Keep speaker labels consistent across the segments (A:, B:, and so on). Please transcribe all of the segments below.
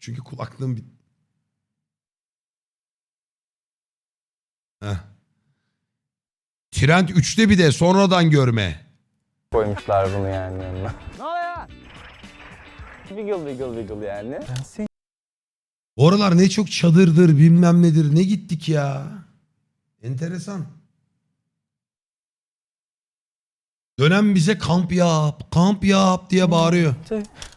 A: Çünkü kulaklığım bit... Heh. Trend 3'te bir de sonradan görme.
B: koymuşlar bunu yani yanına. Ne oluyor? Wiggle wiggle wiggle yani.
A: Oralar ne çok çadırdır bilmem nedir ne gittik ya. Enteresan. Dönem bize kamp yap, kamp yap diye bağırıyor.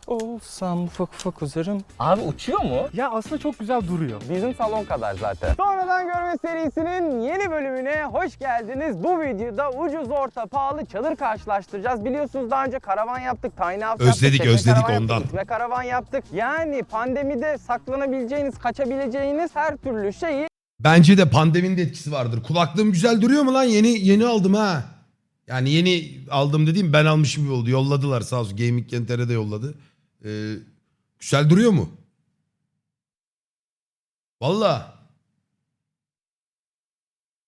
B: olsam ufak ufak uzarım. Abi uçuyor mu?
C: Ya aslında çok güzel duruyor.
B: Bizim salon kadar zaten. Sonradan görme serisinin yeni bölümüne hoş geldiniz. Bu videoda ucuz, orta, pahalı çadır karşılaştıracağız. Biliyorsunuz daha önce karavan yaptık, tiny house
A: Özledik,
B: yaptık,
A: özledik
B: karavan
A: ondan.
B: Yaptık, ve karavan yaptık. Yani pandemide saklanabileceğiniz, kaçabileceğiniz her türlü şeyi
A: Bence de pandeminin de etkisi vardır. Kulaklığım güzel duruyor mu lan? Yeni yeni aldım ha. Yani yeni aldım dediğim ben almışım gibi oldu. Yolladılar sağ olsun. Gaming Kenter'e de yolladı. Ee, güzel duruyor mu? Valla.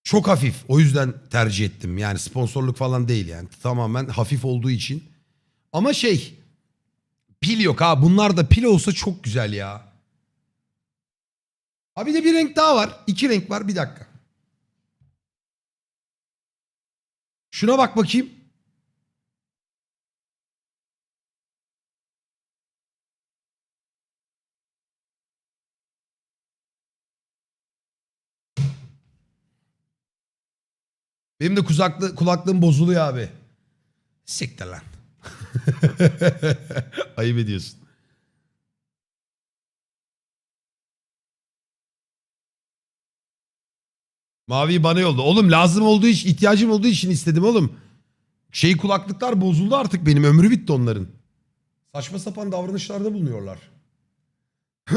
A: Çok hafif. O yüzden tercih ettim. Yani sponsorluk falan değil yani. Tamamen hafif olduğu için. Ama şey. Pil yok ha. Bunlar da pil olsa çok güzel ya. Ha bir de bir renk daha var. İki renk var. Bir dakika. Şuna bak bakayım. Benim de kuzaklı, kulaklığım bozuluyor abi. Siktir lan. Ayıp ediyorsun. Mavi bana yolda. Oğlum lazım olduğu için, ihtiyacım olduğu için istedim oğlum. Şey kulaklıklar bozuldu artık benim. Ömrü bitti onların. Saçma sapan davranışlarda bulunuyorlar.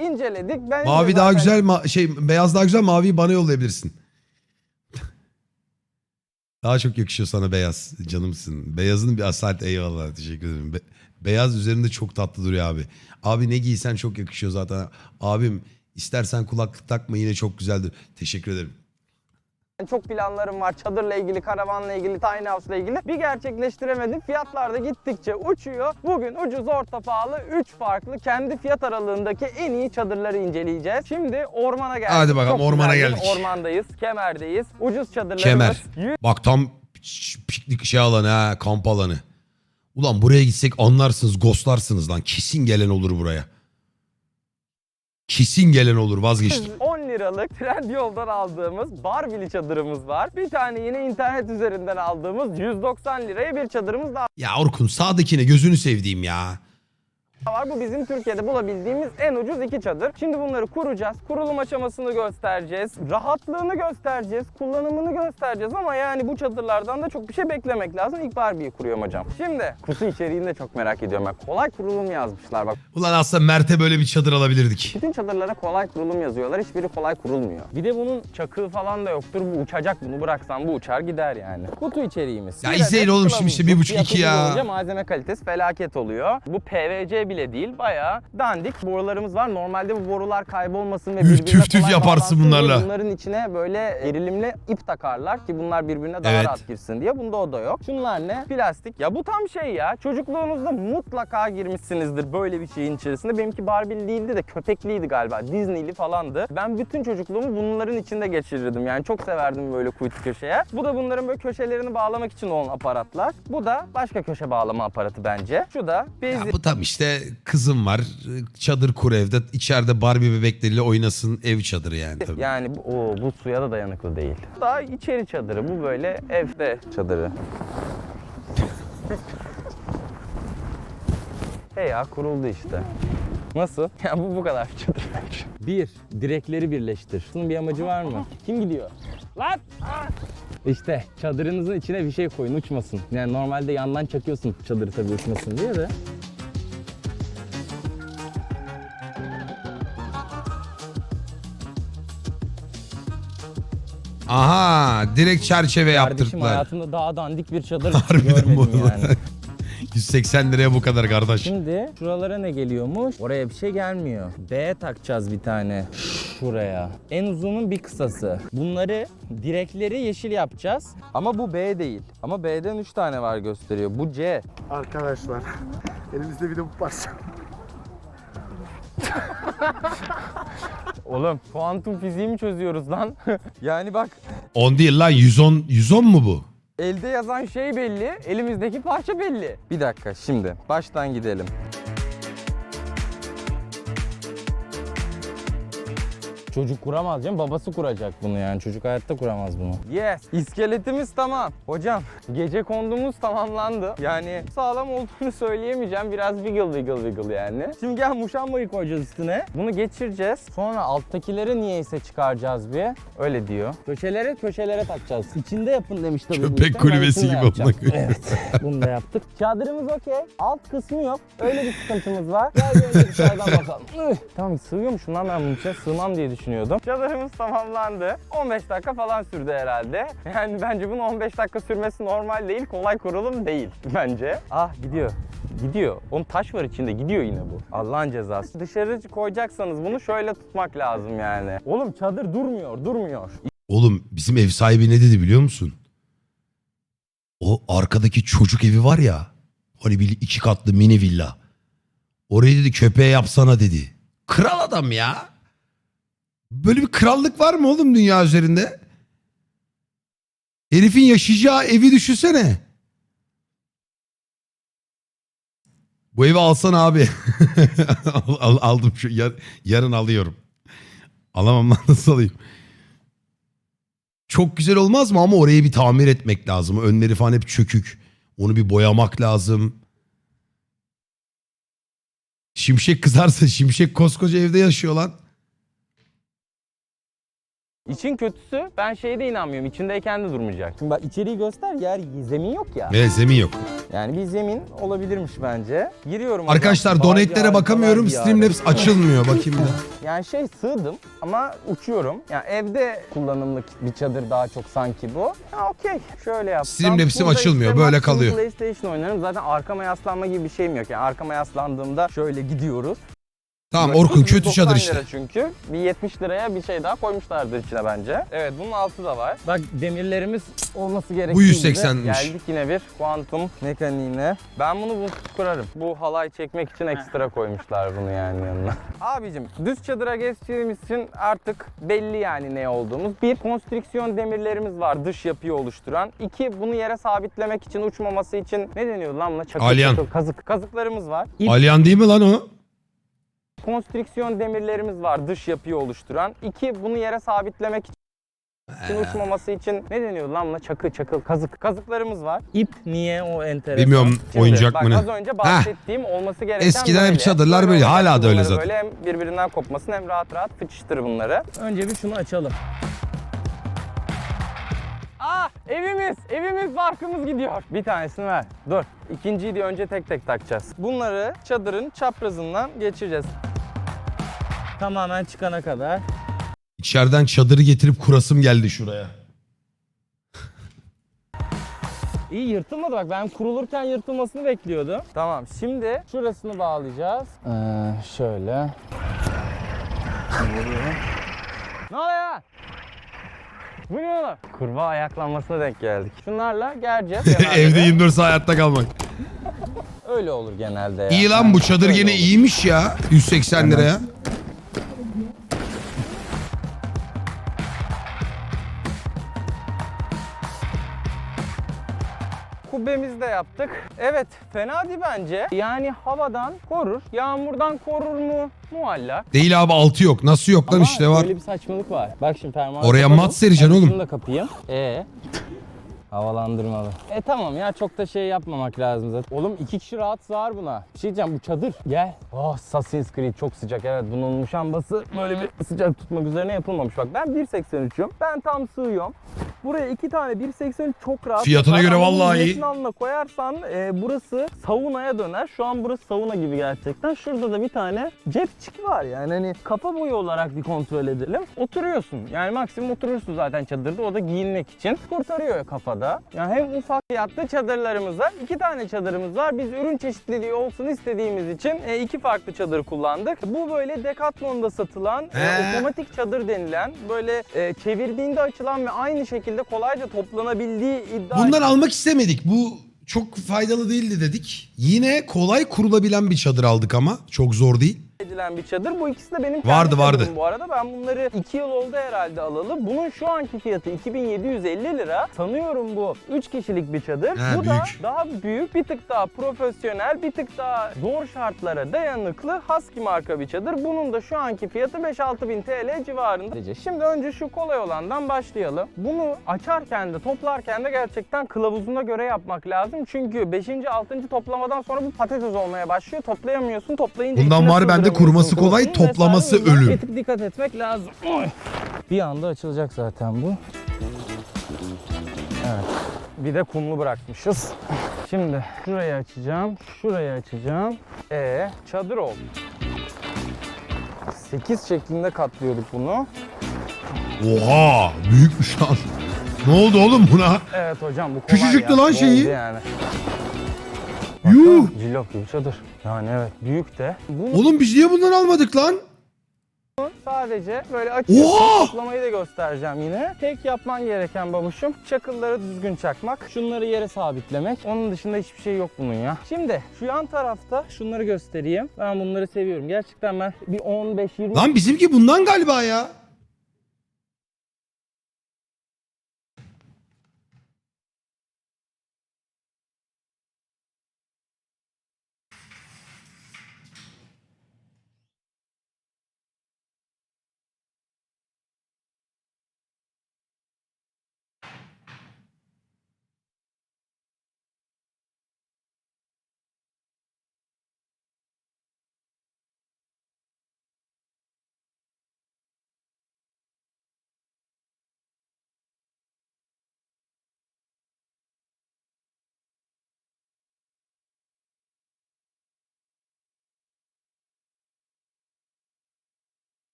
B: inceledik. Ben
A: Mavi daha güzel, ma- şey beyaz daha güzel, maviyi bana yollayabilirsin. daha çok yakışıyor sana beyaz. Canımsın. Beyazın bir asalet eyvallah. Teşekkür ederim. Be- beyaz üzerinde çok tatlı duruyor abi. Abi ne giysen çok yakışıyor zaten. Abim istersen kulaklık takma yine çok güzeldir. Teşekkür ederim.
B: Çok planlarım var çadırla ilgili, karavanla ilgili, tiny house'la ilgili. Bir gerçekleştiremedim. Fiyatlar da gittikçe uçuyor. Bugün ucuz, orta, pahalı 3 farklı kendi fiyat aralığındaki en iyi çadırları inceleyeceğiz. Şimdi ormana geldik.
A: Hadi bakalım, ormana
B: güzel bir
A: geldik.
B: Ormandayız, Kemer'deyiz. Ucuz çadırlarımız.
A: Kemer. Bak tam piknik şey alanı ha kamp alanı. Ulan buraya gitsek anlarsınız ghostlarsınız lan. Kesin gelen olur buraya. Kesin gelen olur vazgeçtim.
B: 10 liralık Trendyol'dan aldığımız Barbie'li çadırımız var. Bir tane yine internet üzerinden aldığımız 190 liraya bir çadırımız daha
A: Ya Orkun sağdakine gözünü sevdiğim ya.
B: Var. Bu bizim Türkiye'de bulabildiğimiz en ucuz iki çadır. Şimdi bunları kuracağız. Kurulum aşamasını göstereceğiz. Rahatlığını göstereceğiz. Kullanımını göstereceğiz ama yani bu çadırlardan da çok bir şey beklemek lazım. İlk Barbie'yi kuruyorum hocam. Şimdi kutu içeriğini de çok merak ediyorum. Ben kolay kurulum yazmışlar bak.
A: Ulan aslında Mert'e böyle bir çadır alabilirdik.
B: Bütün çadırlara kolay kurulum yazıyorlar. Hiçbiri kolay kurulmuyor. Bir de bunun çakığı falan da yoktur. Bu uçacak. Bunu bıraksan bu uçar gider yani. Kutu içeriğimiz.
A: Ya izleyin oğlum şimdi işte bir
B: Bu
A: buçuk, iki ya.
B: malzeme kalitesi felaket oluyor. Bu PVC bile değil. Bayağı dandik borularımız var. Normalde bu borular kaybolmasın ve
A: Üf,
B: birbirine
A: tüf tüf yaparsın bunlarla.
B: Bunların içine böyle gerilimli ip takarlar ki bunlar birbirine daha
A: Evet.
B: rahat girsin diye. Bunda o da yok. Şunlar ne? Plastik. Ya bu tam şey ya. Çocukluğunuzda mutlaka girmişsinizdir böyle bir şeyin içerisinde. Benimki Barbie'li değildi de köpekliydi galiba. Disney'li falandı. Ben bütün çocukluğumu bunların içinde geçirirdim. Yani çok severdim böyle kuytu köşeye. Bu da bunların böyle köşelerini bağlamak için olan aparatlar. Bu da başka köşe bağlama aparatı bence. Şu da bezi.
A: Ya bu tam işte kızım var. Çadır kur evde. içeride Barbie bebekleriyle oynasın ev çadırı yani tabii.
B: Yani bu, oo, bu suya da dayanıklı değil. Daha içeri çadırı. Bu böyle evde çadırı. Hey ya kuruldu işte. Nasıl? Ya bu bu kadar bir çadır. Bir, direkleri birleştir. Bunun bir amacı var mı? Kim gidiyor? Lan! İşte çadırınızın içine bir şey koyun uçmasın. Yani normalde yandan çakıyorsun çadırı tabii uçmasın diye de.
A: Aha direkt çerçeve
B: Kardeşim
A: yaptırdılar.
B: hayatımda daha dandik bir çadır
A: Harbiden bu
B: görmedim
A: arada.
B: yani.
A: 180 liraya bu kadar kardeş.
B: Şimdi şuralara ne geliyormuş? Oraya bir şey gelmiyor. B'ye takacağız bir tane. Şuraya. En uzunun bir kısası. Bunları direkleri yeşil yapacağız. Ama bu B değil. Ama B'den 3 tane var gösteriyor. Bu C.
C: Arkadaşlar elimizde bir de bu parça.
B: Oğlum kuantum fiziği mi çözüyoruz lan? yani bak
A: 10 değil lan 110 110 mu bu?
B: elde yazan şey belli, elimizdeki parça belli. Bir dakika şimdi baştan gidelim. Çocuk kuramaz canım, babası kuracak bunu yani. Çocuk hayatta kuramaz bunu. Yes, iskeletimiz tamam. Hocam, gece kondumuz tamamlandı. Yani sağlam olduğunu söyleyemeyeceğim. Biraz wiggle wiggle wiggle yani. Şimdi gel muşambayı koyacağız üstüne. Bunu geçireceğiz. Sonra alttakileri niyeyse çıkaracağız bir. Öyle diyor. Köşelere köşelere takacağız. İçinde yapın demiş tabii.
A: Köpek kulübesi gibi amına.
B: Evet. Bunu da yaptık. Çadırımız okey. Alt kısmı yok. Öyle bir sıkıntımız var. Gel dışarıdan bakalım. Tamam sığıyormuş lan ben bunun içine sığmam diye düşünüyordum. Çadırımız tamamlandı. 15 dakika falan sürdü herhalde. Yani bence bunun 15 dakika sürmesi normal değil. Kolay kurulum değil bence. Ah gidiyor. Gidiyor. Onun taş var içinde. Gidiyor yine bu. Allah'ın cezası. Dışarı koyacaksanız bunu şöyle tutmak lazım yani. Oğlum çadır durmuyor, durmuyor.
A: Oğlum bizim ev sahibi ne dedi biliyor musun? O arkadaki çocuk evi var ya. Hani bir iki katlı mini villa. Orayı dedi köpeğe yapsana dedi. Kral adam ya. Böyle bir krallık var mı oğlum dünya üzerinde? Herifin yaşayacağı evi düşünsene. Bu evi alsan abi. Al- al- aldım şu yar- yarın alıyorum. Alamam lan nasıl alayım? Çok güzel olmaz mı ama orayı bir tamir etmek lazım. Önleri falan hep çökük. Onu bir boyamak lazım. Şimşek kızarsa şimşek koskoca evde yaşıyor lan.
B: İçin kötüsü ben şeyde inanmıyorum. İçindeyken de durmayacak. Şimdi bak içeriği göster yer zemin yok ya.
A: Evet zemin yok.
B: Yani bir zemin olabilirmiş bence. Giriyorum.
A: Arkadaşlar
B: harika
A: bakamıyorum. Streamlabs açılmıyor. Bakayım daha.
B: Yani şey sığdım ama uçuyorum. Yani evde kullanımlık bir çadır daha çok sanki bu. Ha okey. Şöyle yapsam.
A: Streamlabs'im açılmıyor,
B: işte
A: böyle kalıyor.
B: PlayStation oynarım. Zaten arkama yaslanma gibi bir şeyim yok. Yani arkama yaslandığımda şöyle gidiyoruz.
A: Tamam Orkun kötü
B: 190
A: çadır
B: lira
A: işte.
B: çünkü. Bir 70 liraya bir şey daha koymuşlardır içine bence. Evet bunun altı da var. Bak demirlerimiz olması gerektiği
A: Bu
B: gibi
A: 180'miş.
B: Geldik yine bir kuantum mekaniğine. Ben bunu bu kurarım. Bu halay çekmek için ekstra koymuşlar bunu yani yanına. Abicim düz çadıra geçtiğimiz için artık belli yani ne olduğumuz. Bir konstrüksiyon demirlerimiz var dış yapıyı oluşturan. İki bunu yere sabitlemek için uçmaması için ne deniyor lan buna? Çakıl,
A: Alyan.
B: çakıl, kazık. Kazıklarımız var. İp
A: Alyan değil mi lan o?
B: Konstrüksiyon demirlerimiz var dış yapıyı oluşturan. İki bunu yere sabitlemek için uçmaması için ne deniyor lan buna çakı çakıl kazık kazıklarımız var. İp niye o enteresan?
A: Bilmiyorum, oyuncak
B: bak,
A: mı ne?
B: Az önce bahsettiğim olması gereken
A: Eskiden hep
B: böyle.
A: çadırlar böyle, hala da öyle zaten.
B: Böyle hem birbirinden kopmasın hem rahat rahat fıçıştır bunları. Önce bir şunu açalım. Ah evimiz, evimiz barkımız gidiyor. Bir tanesini ver. Dur. İkinciyi de önce tek tek takacağız. Bunları çadırın çaprazından geçireceğiz. Tamamen çıkana kadar.
A: İçeriden çadırı getirip kurasım geldi şuraya.
B: İyi yırtılmadı bak ben kurulurken yırtılmasını bekliyordum. Tamam şimdi şurasını bağlayacağız. Ee, şöyle. ne oluyor? Bu ne oğlum? Kurbağa ayaklanmasına denk geldik. Şunlarla gereceğiz.
A: Evde 24 saat hayatta kalmak.
B: Öyle olur genelde ya.
A: İyi lan bu çadır gene iyiymiş ya. 180 liraya.
B: Kubbemizi de yaptık. Evet fena değil bence. Yani havadan korur, yağmurdan korur mu? Muallak.
A: Değil abi altı yok. Nasıl yok lan
B: Ama
A: işte var.
B: Böyle bir saçmalık var. Bak şimdi fermuarı
A: Oraya
B: kapadım.
A: mat sereceksin
B: Hadi
A: oğlum.
B: Şunu da kapayım. Ee? Havalandırmalı. E tamam ya çok da şey yapmamak lazım zaten. Oğlum iki kişi rahat sığar buna. Bir şey diyeceğim bu çadır. Gel. Oh Assassin's Creed çok sıcak evet. Bunun muşambası böyle bir sıcak tutmak üzerine yapılmamış. Bak ben 1.83'üm. Ben tam sığıyorum. Buraya iki tane 1.83 çok rahat.
A: Fiyatına göre vallahi iyi.
B: altına koyarsan e, burası saunaya döner. Şu an burası sauna gibi gerçekten. Şurada da bir tane cepçik var yani hani kafa boyu olarak bir kontrol edelim. Oturuyorsun. Yani maksimum oturursun zaten çadırda. O da giyinmek için. Kurtarıyor kafada. Yani hem ufak fiyatlı çadırlarımız var. iki tane çadırımız var. Biz ürün çeşitliliği olsun istediğimiz için e, iki farklı çadır kullandık. Bu böyle Decathlon'da satılan e, otomatik çadır denilen böyle e, çevirdiğinde açılan ve aynı şekilde kolayca toplanabildiği iddia
A: Bundan almak istemedik. Bu çok faydalı değildi dedik. Yine kolay kurulabilen bir çadır aldık ama. Çok zor değil.
B: Edilen bir çadır. Bu ikisi de benim kendi
A: Vardı, vardı.
B: bu arada. Ben bunları 2 yıl oldu herhalde alalı. Bunun şu anki fiyatı 2750 lira. Sanıyorum bu 3 kişilik bir çadır.
A: He,
B: bu da
A: büyük.
B: daha büyük, bir tık daha profesyonel, bir tık daha zor şartlara dayanıklı Husky marka bir çadır. Bunun da şu anki fiyatı 5-6 bin TL civarında. Şimdi önce şu kolay olandan başlayalım. Bunu açarken de toplarken de gerçekten kılavuzuna göre yapmak lazım. Çünkü 5. 6. toplamadan sonra bu patates olmaya başlıyor. Toplayamıyorsun. Toplayınca
A: Bundan var bende, kurması kolay, toplaması ölüm.
B: Bir dikkat etmek lazım. Bir anda açılacak zaten bu. Evet. Bir de kumlu bırakmışız. Şimdi şurayı açacağım, şurayı açacağım. E çadır oldu. 8 şeklinde katlıyorduk bunu.
A: Oha büyükmüş lan. Ne oldu oğlum buna?
B: Evet hocam bu kolay
A: Küçücüktü
B: ya.
A: lan
B: Oldu
A: şeyi.
B: Yani.
A: Yuh.
B: Cillop gibi çadır. Yani evet büyük de. Bunu
A: Oğlum biz niye bundan almadık lan?
B: sadece böyle açıyorsun.
A: Oha!
B: Toplamayı da göstereceğim yine. Tek yapman gereken babuşum çakılları düzgün çakmak. Şunları yere sabitlemek. Onun dışında hiçbir şey yok bunun ya. Şimdi şu yan tarafta şunları göstereyim. Ben bunları seviyorum. Gerçekten ben bir 15-20
A: Lan bizimki bundan galiba ya.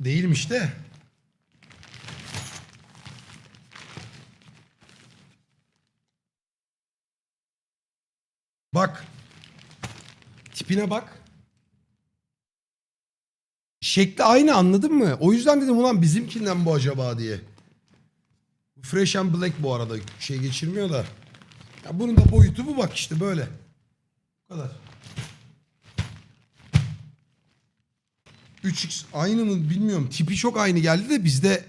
A: Değilmiş de. Bak. Tipine bak. Şekli aynı anladın mı? O yüzden dedim ulan bizimkinden bu acaba diye. Fresh and Black bu arada şey geçirmiyor da. Ya bunun da boyutu bu bak işte böyle. Bu kadar. 3x aynı mı bilmiyorum. Tipi çok aynı geldi de bizde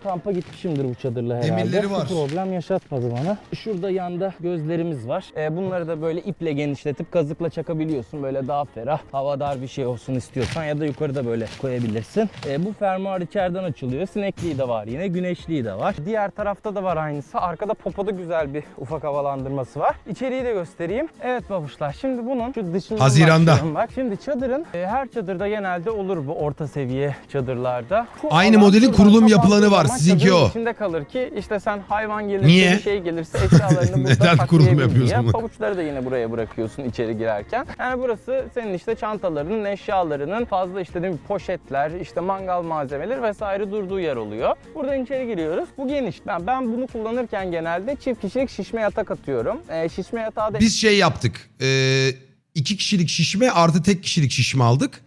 B: kampa gitmişimdir bu çadırla herhalde.
A: Demirleri var.
B: Bir problem yaşatmadı bana. Şurada yanda gözlerimiz var. Ee, bunları da böyle iple genişletip kazıkla çakabiliyorsun. Böyle daha ferah, havadar bir şey olsun istiyorsan ya da yukarıda böyle koyabilirsin. Ee, bu fermuar içeriden açılıyor. Sinekliği de var yine, güneşliği de var. Diğer tarafta da var aynısı. Arkada popoda güzel bir ufak havalandırması var. İçeriği de göstereyim. Evet babuşlar şimdi bunun şu dışından
A: Haziran'da.
B: Bak şimdi çadırın e, her çadırda genelde olur bu orta seviye çadırlarda. Şu
A: Aynı modelin kurulum yapılanı var.
B: Zaman
A: Sizinki o.
B: içinde kalır ki işte sen hayvan gelirse
A: Niye?
B: bir şey gelirse eşyalarını burada
A: Neden kurulum yapıyorsun
B: diye.
A: bunu?
B: Pabuçları da yine buraya bırakıyorsun içeri girerken. Yani burası senin işte çantalarının, eşyalarının fazla işte değil mi, poşetler, işte mangal malzemeleri vesaire durduğu yer oluyor. Buradan içeri giriyoruz. Bu geniş. Ben, ben bunu kullanırken genelde çift kişilik şişme yatak atıyorum. Ee, şişme yatağı da
A: biz şey yaptık. Ee, iki kişilik şişme artı tek kişilik şişme aldık.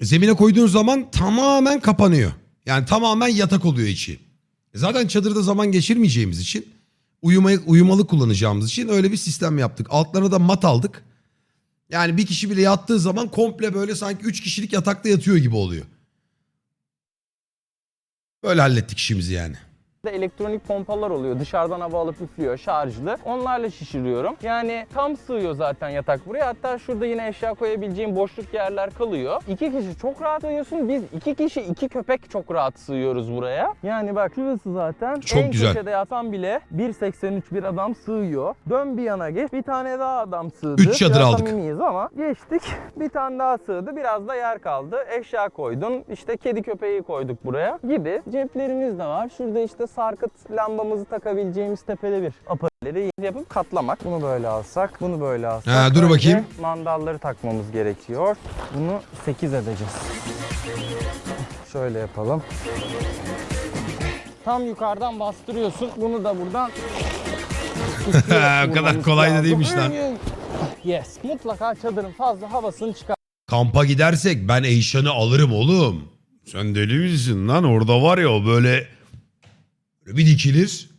A: Zemine koyduğun zaman tamamen kapanıyor. Yani tamamen yatak oluyor içi. Zaten çadırda zaman geçirmeyeceğimiz için uyumayı, uyumalı kullanacağımız için öyle bir sistem yaptık. Altlarına da mat aldık. Yani bir kişi bile yattığı zaman komple böyle sanki üç kişilik yatakta yatıyor gibi oluyor. Böyle hallettik işimizi yani.
B: De elektronik pompalar oluyor. Dışarıdan hava alıp üflüyor şarjlı. Onlarla şişiriyorum. Yani tam sığıyor zaten yatak buraya. Hatta şurada yine eşya koyabileceğim boşluk yerler kalıyor. İki kişi çok rahat sığıyorsun. Biz iki kişi iki köpek çok rahat sığıyoruz buraya. Yani bak şurası zaten
A: Çok
B: en
A: güzel.
B: köşede yatan bile 1.83 bir adam sığıyor. Dön bir yana geç. Bir tane daha adam sığdı.
A: Üç çadır
B: Biraz
A: aldık.
B: samimiyiz ama geçtik. Bir tane daha sığdı. Biraz da yer kaldı. Eşya koydun. İşte kedi köpeği koyduk buraya gibi. Ceplerimiz de var. Şurada işte sarkıt lambamızı takabileceğimiz tepede bir aparatları yapıp katlamak. Bunu böyle alsak, bunu böyle alsak.
A: Ha, dur bakayım.
B: mandalları takmamız gerekiyor. Bunu 8 edeceğiz. Şöyle yapalım. Tam yukarıdan bastırıyorsun. Bunu da buradan
A: O kadar kolay da değilmiş lan.
B: Yes. Mutlaka çadırın fazla havasını çıkar.
A: Kampa gidersek ben Eyşan'ı alırım oğlum. Sen deli misin lan? Orada var ya o böyle, böyle bir dikilir.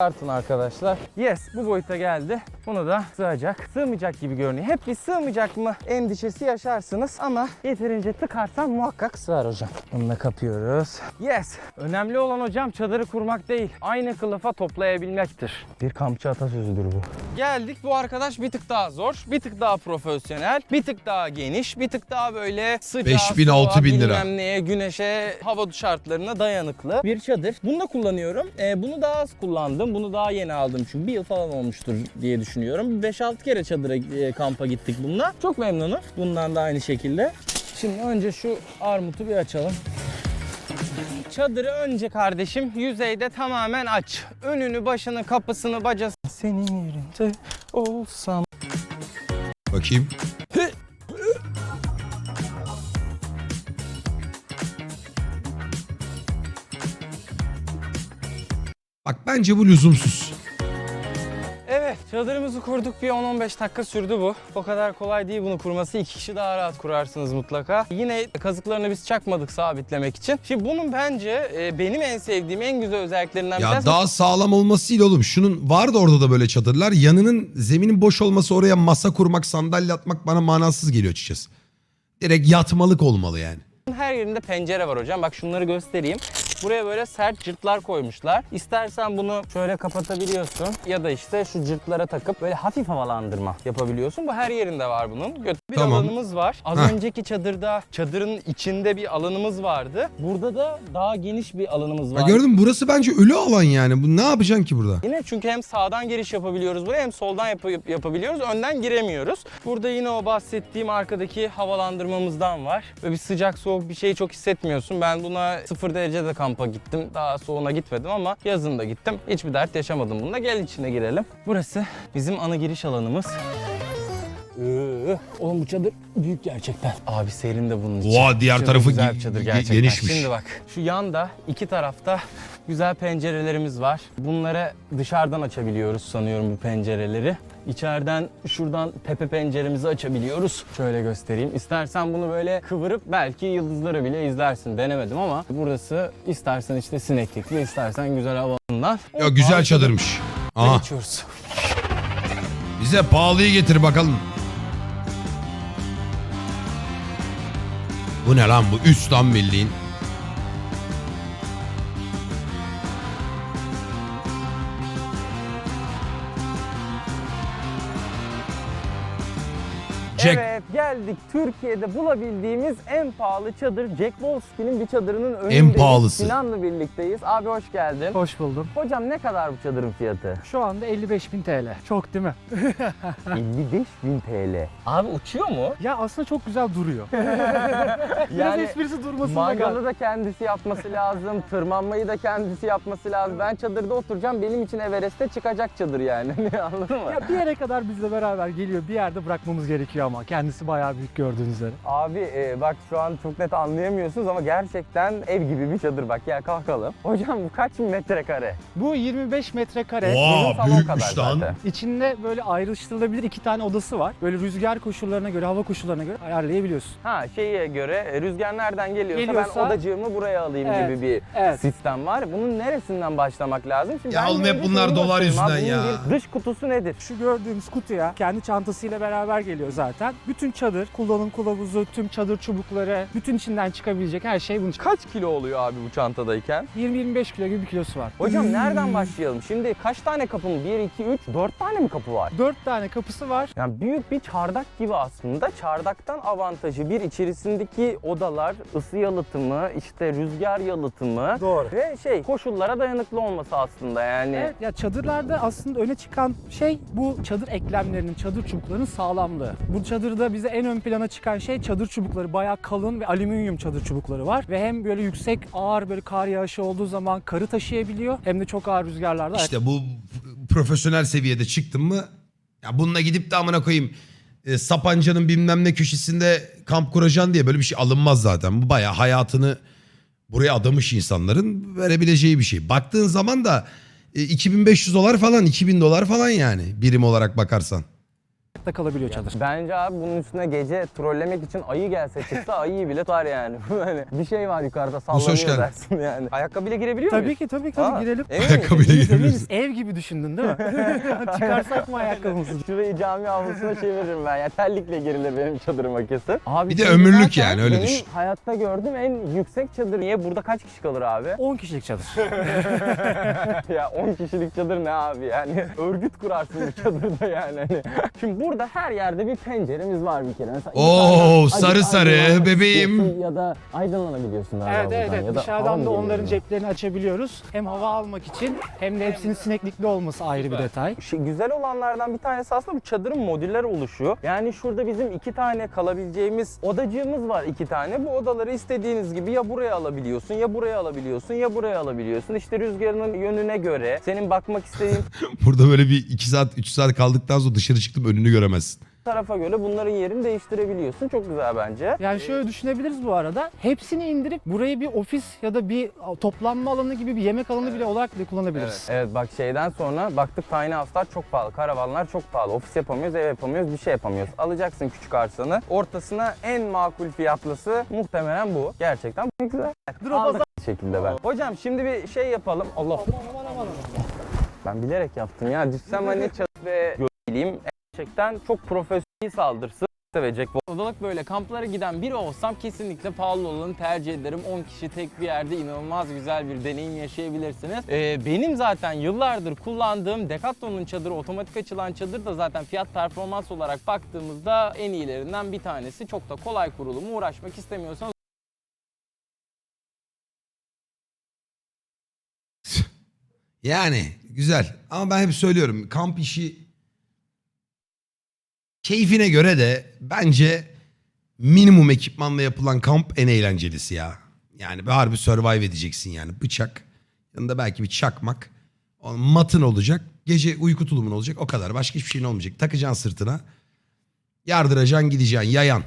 B: Artın arkadaşlar. Yes bu boyuta geldi. Bunu da sığacak. Sığmayacak gibi görünüyor. Hep bir sığmayacak mı endişesi yaşarsınız ama yeterince tıkarsan muhakkak sığar hocam. Bunu da kapıyoruz. Yes. Önemli olan hocam çadırı kurmak değil. Aynı kılıfa toplayabilmektir. Bir kampçı atasözüdür bu. Geldik bu arkadaş bir tık daha zor. Bir tık daha profesyonel. Bir tık daha geniş. Bir tık daha böyle sıcağa,
A: 5000,
B: soğuğa,
A: 6000 lira.
B: neye, güneşe, hava şartlarına dayanıklı bir çadır. Bunu da kullanıyorum. Ee, bunu daha az kullandım. Bunu daha yeni aldım çünkü bir yıl falan olmuştur diye düşünüyorum. 5-6 kere çadıra e, kampa gittik bununla. Çok memnunum. Bundan da aynı şekilde. Şimdi önce şu armutu bir açalım. Çadırı önce kardeşim yüzeyde tamamen aç. Önünü, başını, kapısını, bacasını. Senin yerinde olsam.
A: Bakayım. Bak bence bu lüzumsuz.
B: Evet çadırımızı kurduk bir 10-15 dakika sürdü bu. O kadar kolay değil bunu kurması. iki kişi daha rahat kurarsınız mutlaka. Yine kazıklarını biz çakmadık sabitlemek için. Şimdi bunun bence e, benim en sevdiğim en güzel özelliklerinden
A: Ya
B: tanesi
A: daha sağlam olmasıyla oğlum. Şunun vardı orada da böyle çadırlar. Yanının zeminin boş olması oraya masa kurmak, sandalye atmak bana manasız geliyor açıkçası. Direkt yatmalık olmalı yani.
B: her yerinde pencere var hocam. Bak şunları göstereyim. Buraya böyle sert cırtlar koymuşlar. İstersen bunu şöyle kapatabiliyorsun ya da işte şu cırtlara takıp böyle hafif havalandırma yapabiliyorsun. Bu her yerinde var bunun. Bir
A: Tamam.
B: alanımız var. Az
A: Heh.
B: önceki çadırda çadırın içinde bir alanımız vardı. Burada da daha geniş bir alanımız var.
A: Ha gördün? Burası bence ölü alan yani. Bu ne yapacaksın ki burada?
B: Yine çünkü hem sağdan giriş yapabiliyoruz buraya hem soldan yap- yapabiliyoruz. Önden giremiyoruz. Burada yine o bahsettiğim arkadaki havalandırmamızdan var. Ve bir sıcak soğuk bir şey çok hissetmiyorsun. Ben buna 0 derecede kampa gittim. Daha soğuğuna gitmedim ama yazın da gittim. Hiçbir dert yaşamadım bununla. Gel içine girelim. Burası bizim ana giriş alanımız. Ee, Oğlum bu çadır büyük gerçekten. Abi serin de bunun için.
A: Oha, diğer
B: Çadır
A: tarafı
B: güzel bir çadır
A: ge-
B: gerçekten.
A: genişmiş.
B: Şimdi bak şu yanda iki tarafta güzel pencerelerimiz var. Bunları dışarıdan açabiliyoruz sanıyorum bu pencereleri. İçeriden şuradan tepe penceremizi açabiliyoruz. Şöyle göstereyim. İstersen bunu böyle kıvırıp belki yıldızları bile izlersin. Denemedim ama burası istersen işte sineklikli, istersen güzel havandan.
A: Ya güzel çadırmış. Aha.
B: Geçiyoruz.
A: Bize pahalıyı getir bakalım. Bu ne lan bu? Üst lan bildiğin. Jack.
B: Geldik Türkiye'de bulabildiğimiz en pahalı çadır Jack Wolfskin'in bir çadırının önündeyiz.
A: En pahalısı.
B: Sinan'la birlikteyiz. Abi hoş geldin.
C: Hoş buldum.
B: Hocam ne kadar bu çadırın fiyatı?
C: Şu anda 55.000 TL. Çok değil mi?
B: 55.000 TL. Abi uçuyor mu?
C: Ya aslında çok güzel duruyor. Biraz
B: Yani
C: esprisi durmasında
B: Mangalı da kendisi yapması lazım, tırmanmayı da kendisi yapması lazım. Ben çadırda oturacağım, benim için Everest'e çıkacak çadır yani. Anladın mı?
C: Ya bir yere kadar bizle beraber geliyor. Bir yerde bırakmamız gerekiyor ama. Kendisi bayağı büyük gördüğünüz üzere.
B: Abi e, bak şu an çok net anlayamıyorsunuz ama gerçekten ev gibi bir çadır bak. Gel kalkalım. Hocam bu kaç metrekare?
C: Bu 25 metrekare.
B: Salon
A: büyükmüş
B: kadar
A: lan.
B: zaten.
C: İçinde böyle ayrıştırılabilir iki tane odası var. Böyle rüzgar koşullarına göre, hava koşullarına göre ayarlayabiliyorsun.
B: Ha şeye göre e, rüzgar nereden geliyorsa,
C: Geliyorsa-
B: ben odacığımı buraya alayım
C: Evet,
B: gibi bir
C: evet.
B: sistem var. Bunun neresinden başlamak lazım? Şimdi
A: Ya
B: ben
A: oğlum hep bunlar dolar
B: abi.
A: yüzünden
B: Bunun
A: ya.
B: bir dış kutusu nedir?
C: Şu gördüğümüz kutuya kendi çantasıyla beraber geliyor zaten. Bütün çadır, kullanım kılavuzu, tüm çadır çubukları, bütün içinden çıkabilecek her şey bunun.
B: Kaç kilo oluyor abi bu çantadayken?
C: 20-25 kilo gibi bir kilosu var.
B: Hocam nereden başlayalım? Şimdi kaç tane kapı mı? 1, 2, 3, 4 tane mi kapı var?
C: 4 tane kapısı var.
B: Yani büyük bir çardak gibi aslında. Çardaktan avantajı bir içerisindeki odalar, ısı yalıtımı, işte rüzgar yalıtımı
C: Doğru.
B: ve şey koşullara dayanıklı olması aslında yani.
C: Evet, ya çadırlarda aslında öne çıkan şey bu çadır eklemlerinin, çadır çubuklarının sağlamlığı. Bu çadırda bize en ön plana çıkan şey çadır çubukları. Bayağı kalın ve alüminyum çadır çubukları var. Ve hem böyle yüksek, ağır böyle kar yağışı olduğu zaman karı taşıyabiliyor. Hem de çok ağır rüzgarlarda
A: İşte bu profesyonel seviyede çıktın mı ya bununla gidip de amına koyayım e, Sapanca'nın bilmem ne köşesinde kamp kuracaksın diye böyle bir şey alınmaz zaten. Bu bayağı hayatını buraya adamış insanların verebileceği bir şey. Baktığın zaman da e, 2500 dolar falan 2000 dolar falan yani birim olarak bakarsan.
C: Da kalabiliyor çadır.
B: Bence abi bunun üstüne gece trollemek için ayı gelse çıksa ayıyı bile tutar yani. hani bir şey var yukarıda
A: hoş
B: sallanıyor
A: geldin.
B: dersin yani. Ayakkabıyla girebiliyor
C: Tabii
B: muyuz?
C: ki tabii ki tabii
B: Aa,
C: girelim.
B: emin miyiz?
A: Ayakkabıyla
C: eminiz. Ev gibi düşündün değil mi? Çıkarsak mı ayakkabımızı?
B: Şurayı cami avlusuna çeviririm ben. Ya terlikle girilir benim çadırıma kesin. Abi
A: Bir de
B: şimdi
A: ömürlük
B: zaten
A: yani, öyle
B: benim
A: düşün.
B: hayatta gördüğüm en yüksek çadır. Niye? Burada kaç kişi kalır abi?
C: 10 kişilik çadır.
B: ya 10 kişilik çadır ne abi yani? Örgüt kurarsın bu çadırda yani. Hani. Şimdi burada her yerde bir penceremiz var bir kere. Mesela
A: Oo, sarı
B: acı-
A: sarı, bebeğim.
B: Ya da aydınlanabiliyorsun galiba
C: Evet evet evet.
B: Ya da hava
C: Dışarıdan da onların ceplerini açabiliyoruz. Hem hava almak için hem de hepsinin sineklikli olması ayrı bir detay.
B: Şey, güzel olanlardan bir tanesi aslında bu çadırın modüller oluşu. Yani şurada bizim iki tane kalabileceğimiz odacığımız var iki tane. Bu odaları istediğiniz gibi ya buraya alabiliyorsun ya buraya alabiliyorsun ya buraya alabiliyorsun. İşte rüzgarının yönüne göre senin bakmak istediğin
A: Burada böyle bir 2 saat 3 saat kaldıktan sonra dışarı çıktım önünü göremezsin.
B: tarafa göre bunların yerini değiştirebiliyorsun. Çok güzel bence.
C: Yani şöyle düşünebiliriz bu arada. Hepsini indirip burayı bir ofis ya da bir toplanma alanı gibi bir yemek alanı bile olarak bile kullanabiliriz.
B: Evet bak şeyden sonra baktık tiny house'lar çok pahalı, karavanlar çok pahalı. Ofis yapamıyoruz, ev yapamıyoruz, bir şey yapamıyoruz. Alacaksın küçük arsanı. Ortasına en makul fiyatlısı muhtemelen bu. Gerçekten bu güzel.
C: Dur o
B: Aldık şekilde ben. Hocam şimdi bir şey yapalım. Allah. Ben bilerek yaptım ya. Düşsem hani çat ve göreyim. Gerçekten çok profesyonel saldırsın ve Jack Odalık böyle kamplara giden biri olsam kesinlikle pahalı olanı tercih ederim. 10 kişi tek bir yerde inanılmaz güzel bir deneyim yaşayabilirsiniz. Ee, benim zaten yıllardır kullandığım Decathlon'un çadırı, otomatik açılan çadır da zaten fiyat performans olarak baktığımızda en iyilerinden bir tanesi. Çok da kolay kurulumu uğraşmak istemiyorsanız
A: Yani güzel ama ben hep söylüyorum kamp işi keyfine göre de bence minimum ekipmanla yapılan kamp en eğlencelisi ya. Yani bir harbi survive edeceksin yani. Bıçak yanında belki bir çakmak. Matın olacak gece uyku tulumun olacak o kadar. Başka hiçbir şeyin olmayacak. Takacaksın sırtına. Yardıracaksın gideceksin yayan